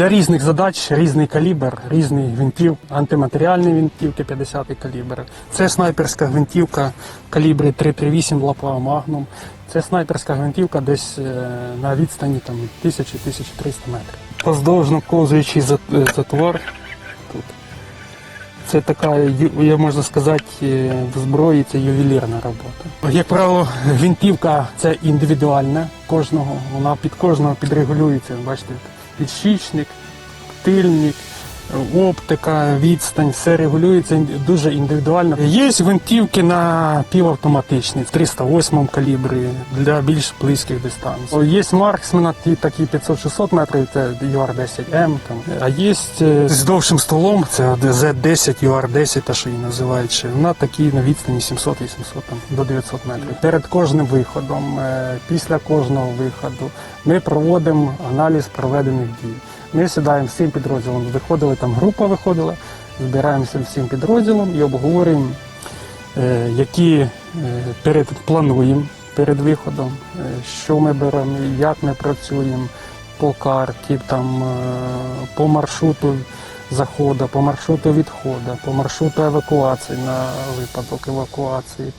Для різних задач різний калібр, різний гвинтів, антиматеріальні гвинтівки 50 калібр. Це снайперська гвинтівка калібри 338 лапа Магнум. Це снайперська гвинтівка десь е, на відстані там 1000-1300 метрів. Поздовжно ковзуючий зат- е, затвор. Тут. Це така, я можу сказати, е, в зброї це ювелірна робота. Як правило, гвинтівка це індивідуальна кожного. Вона під кожного підрегулюється. Бачите, підщічник, тильник, оптика, відстань, все регулюється дуже індивідуально. Є гвинтівки на півавтоматичні в 308 калібрі для більш близьких дистанцій. Є марксмена, ті такі 500-600 метрів, це UR-10M. Там. А є е, з довшим стволом, це Z10, UR-10, та що її називають ще. Вона такі на відстані 700-800 там, до 900 метрів. Перед кожним виходом, е, після кожного виходу ми проводимо аналіз проведених дій. Ми сідаємо цим підрозділом, виходили там група виходила, збираємося всім підрозділом і обговорюємо, е, які е, перед плануємо перед виходом, е, що ми беремо, як ми працюємо по карті, там, по маршруту заходу, по маршруту відходу, по маршруту евакуації на випадок евакуації.